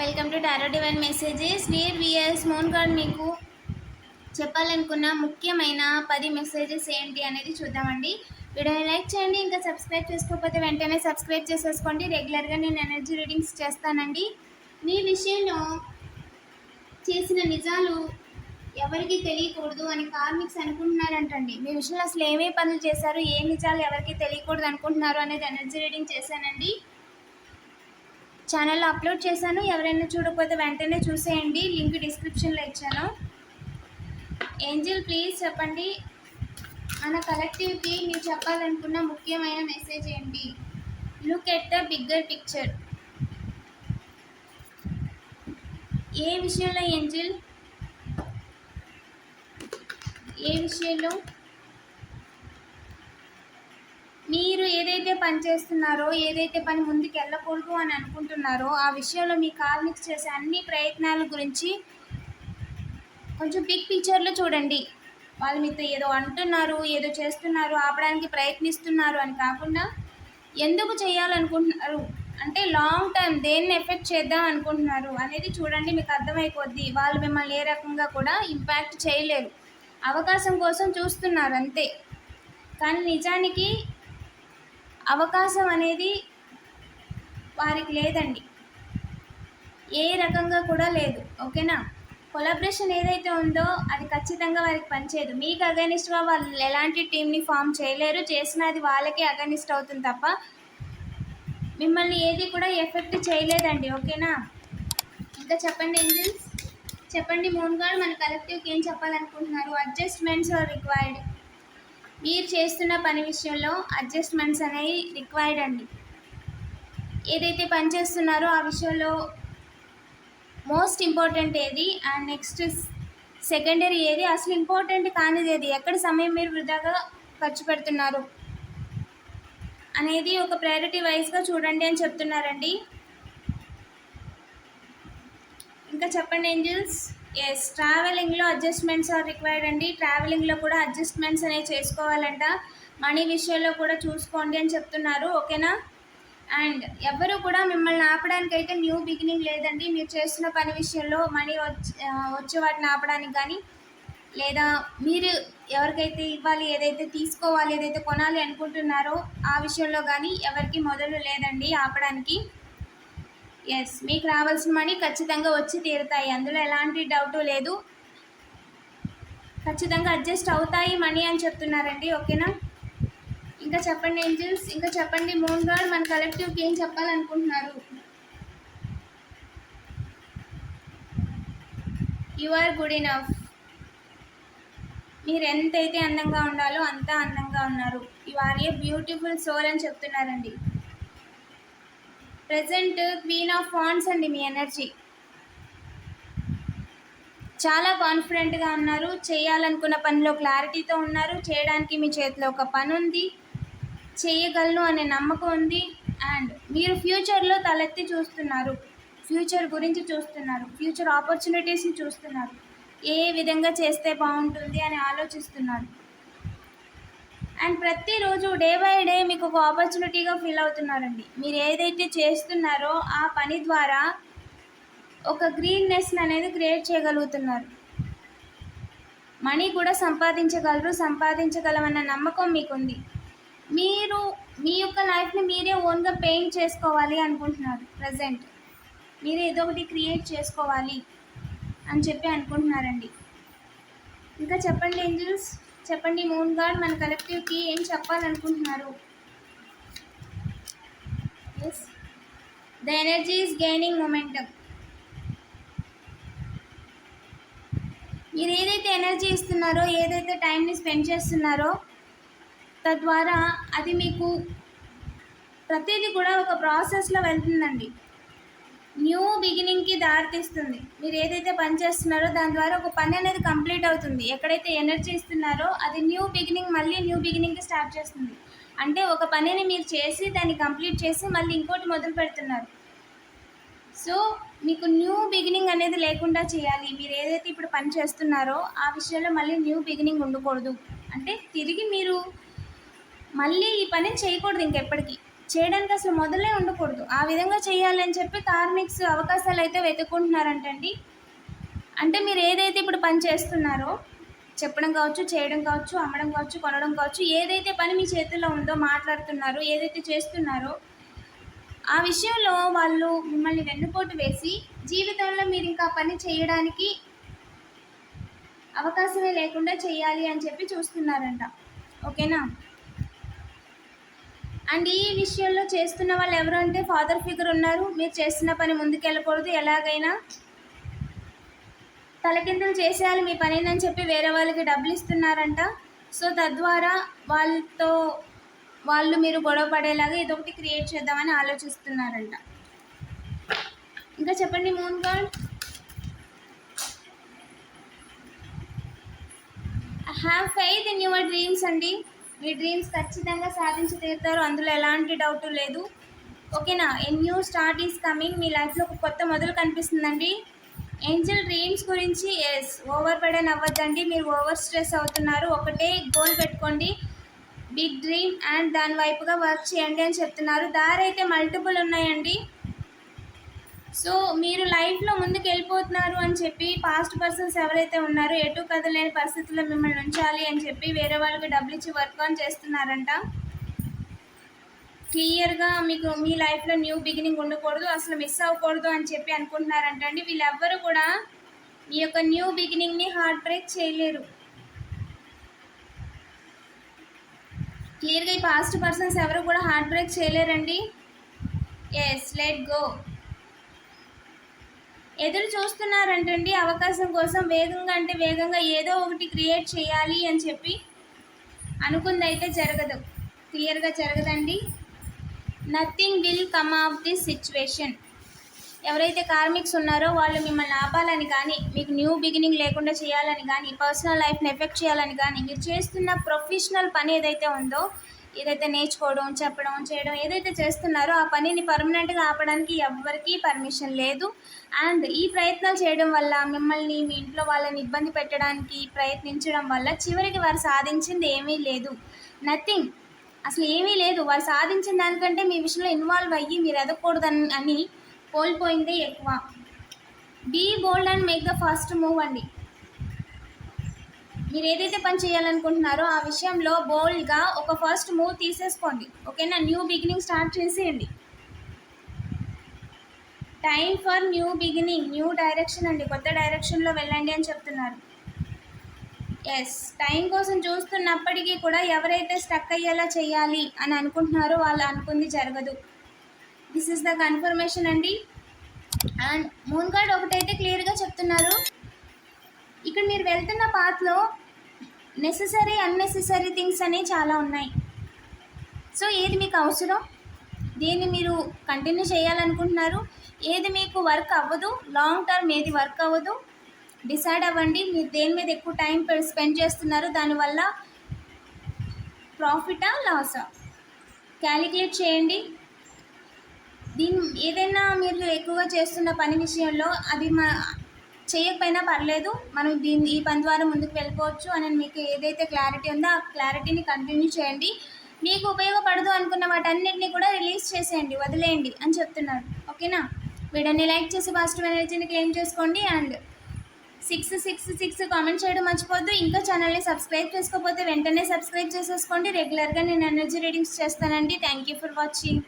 Welcome to tarot divine messages. Dear viewers moon guard మీకు చెప్పాలనుకున్న ముఖ్యమైన పది మెసేజెస్ ఏంటి అనేది చూద్దామండి. వీడియోని లైక్ చేయండి ఇంకా సబ్స్క్రైబ్ చేసుకోకపోతే వెంటనే సబ్స్క్రైబ్ చేసేసుకోండి. రెగ్యులర్గా నేను ఎనర్జీ రీడింగ్స్ చేస్తానండి. మీ విషయంలో చేసిన నిజాలు ఎవరికి తెలియకూడదు అని కార్మిక్స్ అనుకుంటున్నారంటండి. మీ విషయంలో అసలు ఏమేమి పనులు చేశారు ఏ నిజాలు ఎవరికి తెలియకూడదు అనుకుంటున్నారు అనేది ఎనర్జీ రీడింగ్ చేశానండి. ఛానల్లో అప్లోడ్ చేశాను. ఎవరైనా చూడకపోతే వెంటనే చూసేయండి. లింక్ డిస్క్రిప్షన్లో ఇచ్చాను. ఏంజిల్ ప్లీజ్ చెప్పండి. మన కలెక్టివ్కి మీరు చెప్పాలనుకున్న ముఖ్యమైన మెసేజ్ ఏంటి? Look at the bigger picture. ఏ విషయంలో ఏంజిల్? ఏ విషయంలో? మీరు ఏదైతే పని చేస్తున్నారో ఏదైతే పని ముందుకు వెళ్ళకూడదు అని అనుకుంటున్నారో ఆ విషయంలో మీ కార్మిక్స్ చేసే అన్ని ప్రయత్నాల గురించి కొంచెం బిగ్ పిక్చర్లో చూడండి. వాళ్ళు మీతో ఏదో అంటున్నారు ఏదో చేస్తున్నారు ఆపడానికి ప్రయత్నిస్తున్నారు అని కాకుండా ఎందుకు చేయాలనుకుంటున్నారు? అంటే లాంగ్ టర్మ్ దేన్ని ఎఫెక్ట్ చేద్దాం అనుకుంటున్నారు అనేది చూడండి మీకు అర్థమైపోద్ది. వాళ్ళు మిమ్మల్ని ఏ రకంగా కూడా ఇంపాక్ట్ చేయలేరు. అవకాశం కోసం చూస్తున్నారు అంతే. కానీ నిజానికి అవకాశం అనేది వారికి లేదండి. ఏ రకంగా కూడా లేదు. ఓకేనా? కొలాబరేషన్ ఏదైతే ఉందో అది ఖచ్చితంగా వారికి పనిచేయదు. మీకు అగనిస్ట్గా వాళ్ళు ఎలాంటి టీంని ఫామ్ చేయలేరు. చేసినది వాళ్ళకే అగనిస్ట్ అవుతుంది తప్ప మిమ్మల్ని ఏది కూడా ఎఫెక్ట్ చేయలేదండి. ఓకేనా? ఇంకా చెప్పండి ఏంజిల్స్? చెప్పండి మూన్ గారు. మన కలెక్టివ్కి ఏం చెప్పాలనుకుంటున్నారు? Adjustments are required? మీరు చేస్తున్న పని విషయంలో అడ్జస్ట్మెంట్స్ అనేవి రిక్వైర్డ్ అండి. ఏదైతే పని చేస్తున్నారో ఆ విషయంలో మోస్ట్ ఇంపార్టెంట్ ఏది? అండ్ నెక్స్ట్ సెకండరీ ఏది? అసలు ఇంపార్టెంట్ కానిది ఏది? ఎక్కడ సమయం మీరు వృధాగా ఖర్చు పెడుతున్నారు? అనేది ఒక ప్రయారిటీ వైజ్గా చూడండి అని చెప్తున్నారండి. ఇంకా చెప్పండి ఏంజిల్స్? ఎస్ ట్రావెలింగ్లో అడ్జస్ట్మెంట్స్ ఆర్ రిక్వైర్డ్ అండి. ట్రావెలింగ్లో కూడా అడ్జస్ట్మెంట్స్ అనేవి చేసుకోవాలంట. మనీ విషయంలో కూడా చూసుకోండి అని చెప్తున్నారు ఓకేనా? అండ్ ఎవరు కూడా మిమ్మల్ని ఆపడానికి అయితే న్యూ బిగినింగ్ లేదండి. మీరు చేస్తున్న పని విషయంలో మనీ వచ్చి వచ్చే వాటిని ఆపడానికి కానీ లేదా మీరు ఎవరికైతే ఇవ్వాలి ఏదైతే తీసుకోవాలి ఏదైతే కొనాలి అనుకుంటున్నారో ఆ విషయంలో కానీ ఎవరికి మొదలు లేదండి ఆపడానికి. ఎస్ మీకు రావాల్సిన మనీ ఖచ్చితంగా వచ్చి తీరుతాయి. అందులో ఎలాంటి డౌట్ లేదు. ఖచ్చితంగా అడ్జస్ట్ అవుతాయి మనీ అని చెప్తున్నారండి ఓకేనా ఇంకా చెప్పండి ఏంజిల్స్ ఇంకా చెప్పండి మూన్ గార్డ్ మన కలెక్టివ్కి ఏం చెప్పాలనుకుంటున్నారు? యు ఆర్ గుడ్ ఇనఫ్ మీరు ఎంతైతే అందంగా ఉండాలో అంతా అందంగా ఉన్నారు. You are a beautiful soul అని చెప్తున్నారండి. ప్రజెంట్ క్వీన్ ఆఫ్ ఫాండ్స్ అండి మీ ఎనర్జీ. చాలా కాన్ఫిడెంట్గా ఉన్నారు చేయాలనుకున్న పనిలో క్లారిటీతో ఉన్నారు చేయడానికి మీ చేతిలో ఒక పని ఉంది చేయగలను అనే నమ్మకం ఉంది అండ్ మీరు ఫ్యూచర్లో తలెత్తి చూస్తున్నారు ఫ్యూచర్ గురించి చూస్తున్నారు ఫ్యూచర్ ఆపర్చునిటీస్ని చూస్తున్నారు ఏ విధంగా చేస్తే బాగుంటుంది అని ఆలోచిస్తున్నారు. అండ్ ప్రతిరోజు డే బై డే మీకు ఒక ఆపర్చునిటీగా ఫీల్ అవుతున్నారండి. మీరు ఏదైతే చేస్తున్నారో ఆ పని ద్వారా ఒక గ్రీన్నెస్ అనేది క్రియేట్ చేయగలుగుతున్నారు. మనీ కూడా సంపాదించగలరు సంపాదించగలమన్న నమ్మకం మీకుంది. మీరు మీ యొక్క లైఫ్ని మీరే ఓన్గా పెయింట్ చేసుకోవాలి అనుకుంటున్నారు ప్రజెంట్ మీరే ఏదో ఒకటి క్రియేట్ చేసుకోవాలి అని చెప్పి అనుకుంటున్నారండి. ఇంకా చెప్పండి ఏంజల్స్ చెప్పండి మూన్ గార్డ్ మన కలెక్టివ్కి ఏం చెప్పాలనుకుంటున్నారు? Yes the energy is gaining momentum మీరు ఏదైతే ఎనర్జీ ఇస్తున్నారో ఏదైతే టైంని స్పెండ్ చేస్తున్నారో తద్వారా అది మీకు ప్రతిదీ కూడా ఒక ప్రాసెస్లో వెళ్తుందండి. న్యూ బిగినింగ్కి దారితీస్తుంది. మీరు ఏదైతే పని చేస్తున్నారో దాని ద్వారా ఒక పని అనేది కంప్లీట్ అవుతుంది. ఎక్కడైతే ఎనర్జీ ఇస్తున్నారో అది న్యూ బిగినింగ్ మళ్ళీ న్యూ బిగినింగ్కి స్టార్ట్ చేస్తుంది. అంటే ఒక పనిని మీరు చేసి దాన్ని కంప్లీట్ చేసి మళ్ళీ ఇంకోటి మొదలు పెడుతున్నారు. సో మీకు న్యూ బిగినింగ్ అనేది లేకుండా చేయాలి. మీరు ఏదైతే ఇప్పుడు పని చేస్తున్నారో ఆ విషయంలో మళ్ళీ న్యూ బిగినింగ్ ఉండకూడదు. అంటే తిరిగి మీరు మళ్ళీ ఈ పని చేయకూడదు ఇంకెప్పటికీ. చేయడానికి అసలు మొదలే ఉండకూడదు. ఆ విధంగా చేయాలని చెప్పి కార్మిక్స్ అవకాశాలు అయితే వెతుక్కుంటున్నారంటండి. అంటే మీరు ఏదైతే ఇప్పుడు పని చేస్తున్నారో చెప్పడం కావచ్చు చేయడం కావచ్చు అమ్మడం కావచ్చు కొనడం కావచ్చు ఏదైతే పని మీ చేతుల్లో ఉందో మాట్లాడుతున్నారో ఏదైతే చేస్తున్నారో ఆ విషయంలో వాళ్ళు మిమ్మల్ని వెన్నుపోటు వేసి జీవితంలో మీరు ఇంకా పని చేయడానికి అవకాశమే లేకుండా చేయాలి అని చెప్పి చూస్తున్నారంట. ఓకేనా? అండ్ ఈ విషయంలో చేస్తున్న వాళ్ళు ఎవరు అంటే ఫాదర్ ఫిగర్ ఉన్నారు. మీరు చేస్తున్న పని ముందుకెళ్ళకూడదు. ఎలాగైనా తలకిందులు చేసేయాలి. మీ పని అని చెప్పి వేరే వాళ్ళకి డబ్బులు ఇస్తున్నారంట. సో తద్వారా వాళ్ళతో వాళ్ళు మీరు గొడవ పడేలాగా ఇదొకటి క్రియేట్ చేద్దామని ఆలోచిస్తున్నారంట. ఇంకా చెప్పండి moon god. Have faith in your dreams అండి. మీ డ్రీమ్స్ ఖచ్చితంగా సాధించి తీరుతారు అందులో ఎలాంటి డౌట్ లేదు. ఓకేనా? An new start is coming మీ లైఫ్లో ఒక కొత్త మొదలు కనిపిస్తుందండి. ఏంజల్ డ్రీమ్స్ గురించి ఎస్ ఓవర్ బర్డెన్ అవ్వద్దండి. మీరు ఓవర్ స్ట్రెస్ అవుతున్నారు. ఒకటే గోల్ పెట్టుకోండి. బిగ్ డ్రీమ్ అండ్ దాని వైపుగా వర్క్ చేయండి అని చెప్తున్నారు. దారి అయితే మల్టిపుల్ ఉన్నాయండి. సో మీరు లైఫ్లో ముందుకు వెళ్ళిపోతున్నారు అని చెప్పి పాస్ట్ పర్సన్స్ ఎవరైతే ఉన్నారో ఎటు కదలేని పరిస్థితుల్లో మిమ్మల్ని ఉంచాలి అని చెప్పి వేరే వాళ్ళకి డబ్బులు ఇచ్చి వర్క్ ఆన్ చేస్తున్నారంట. క్లియర్గా మీకు మీ లైఫ్లో న్యూ బిగినింగ్ ఉండకూడదు అసలు మిస్ అవ్వకూడదు అని చెప్పి అనుకుంటున్నారంట అండి. వీళ్ళెవ్వరు కూడా మీ యొక్క న్యూ బిగినింగ్ని హార్ట్ బ్రేక్ చేయలేరు. క్లియర్గా ఈ పాస్ట్ పర్సన్స్ ఎవరు కూడా హార్ట్ బ్రేక్ చేయలేరండి? ఎస్ లెట్ గో ఎదురు చూస్తున్నారంటండి. అవకాశం కోసం వేగంగా అంటే వేగంగా ఏదో ఒకటి క్రియేట్ చేయాలి అని చెప్పి అనుకుందైతే జరగదు. క్లియర్గా జరగదండి. Nothing will come of this situation ఎవరైతే కార్మిక్స్ ఉన్నారో వాళ్ళు మిమ్మల్ని ఆపాలని కానీ మీకు న్యూ బిగినింగ్ లేకుండా చేయాలని కానీ పర్సనల్ లైఫ్ని ఎఫెక్ట్ చేయాలని కానీ మీరు చేస్తున్న ప్రొఫెషనల్ పని ఏదైతే ఉందో ఏదైతే నేర్చుకోవడం చెప్పడం చేయడం ఏదైతే చేస్తున్నారో ఆ పనిని పర్మనెంట్గా ఆపడానికి ఎవ్వరికీ పర్మిషన్ లేదు. అండ్ ఈ ప్రయత్నాలు చేయడం వల్ల మిమ్మల్ని మీ ఇంట్లో వాళ్ళని ఇబ్బంది పెట్టడానికి ప్రయత్నించడం వల్ల చివరికి వారు సాధించింది ఏమీ లేదు. నథింగ్ అసలు ఏమీ లేదు. వారు సాధించిన దానికంటే మీ విషయంలో ఇన్వాల్వ్ అయ్యి మీరు ఎదగకూడదని అని కోల్పోయిందే ఎక్కువ. Be bold and make the first move అండి. మీరు ఏదైతే పని చేయాలనుకుంటున్నారో ఆ విషయంలో బోల్డ్గా ఒక ఫస్ట్ మూవ్ తీసేసుకోండి. ఓకేనా? న్యూ బిగినింగ్ స్టార్ట్ చేసేయండి. Time for new beginning new direction అండి. కొత్త డైరెక్షన్లో వెళ్ళండి అని చెప్తున్నారు. ఎస్ టైం కోసం చూస్తున్నప్పటికీ కూడా ఎవరైతే స్టక్ అయ్యేలా చేయాలి అని అనుకుంటున్నారో వాళ్ళు అనుకుంది జరగదు. దిస్ ఇస్ ద కన్ఫర్మేషన్ అండి. అండ్ మూన్ గార్డ్ ఒకటైతే క్లియర్గా చెప్తున్నారు. ఇక్కడ మీరు వెళ్తున్న పాత్లో నెససరీ అన్నెసెసరీ థింగ్స్ అనేవి చాలా ఉన్నాయి. సో ఏది మీకు అవసరం? దీన్ని మీరు కంటిన్యూ చేయాలనుకుంటున్నారు? ఏది మీకు వర్క్ అవ్వదు? లాంగ్ టర్మ్ ఏది వర్క్ అవ్వదు? డిసైడ్ అవ్వండి. మీరు దేని మీద ఎక్కువ టైం స్పెండ్ చేస్తున్నారు? దానివల్ల ప్రాఫిటా లాసా క్యాలిక్యులేట్ చేయండి. దీని ఏదైనా మీరు ఎక్కువగా చేస్తున్న పని విషయంలో అది మా చేయకపోయినా పర్లేదు మనం దీని ఈ పని ద్వారా ముందుకు వెళ్ళిపోవచ్చు అని మీకు ఏదైతే క్లారిటీ ఉందో ఆ క్లారిటీని కంటిన్యూ చేయండి. మీకు ఉపయోగపడదు అనుకున్న వాటన్నిటిని కూడా రిలీజ్ చేసేయండి వదిలేయండి అని చెప్తున్నారు ఓకేనా? వీడియోని లైక్ చేసి పాజిటివ్ ఎనర్జీని క్లెయిమ్ చేసుకోండి and six six six comment చేయడం మర్చిపోద్దు ఇంకా ఛానల్ని సబ్స్క్రైబ్ చేసుకోకపోతే వెంటనే సబ్స్క్రైబ్ చేసేసుకోండి. రెగ్యులర్గా నేను ఎనర్జీ రీడింగ్స్ చేస్తానండి. Thank you for watching